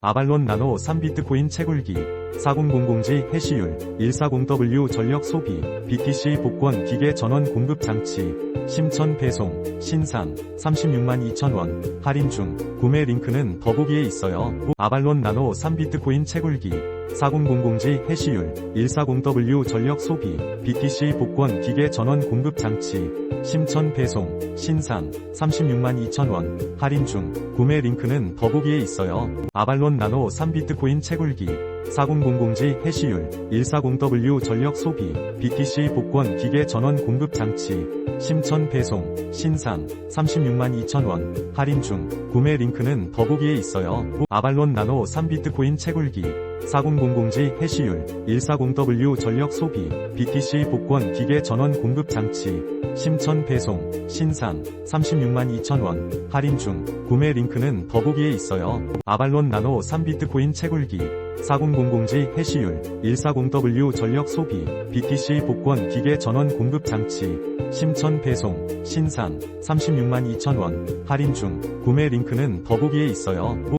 아발론 나노 3비트코인 채굴기 4000G 해시율 140W 전력 소비 BTC 복권 기계 전원 공급 장치 심천 배송 신상 36만 2천원 할인 중 구매 링크는 더보기에 있어요. 아발론 나노 3비트코인 채굴기 4000G 해시율 140W 전력 소비 BTC 복권 기계 전원 공급 장치 심천 배송 신상 36만 2천원 할인 중 구매 링크는 더보기에 있어요. 아발론 나노 3비트코인 채굴기 4000G 해시율 140W 전력 소비 BTC 복권 기계 전원 공급 장치 심천 배송 신상 36만 2천원 할인 중 구매 링크는 더보기에 있어요. 아발론 나노 3비트코인 채굴기 4000G 해시율 140W 전력 소비 BTC 복권 기계 전원 공급 장치 심천 배송 신상 36만 2천원 할인 중 구매 링크는 더보기에 있어요. 아발론 나노 3비트코인 채굴기 4000G 해시율 140W 전력 소비 BTC 복권 기계 전원 공급 장치 심천 배송 신상 36만 2천원 할인 중 구매 링크는 더보기에 있어요.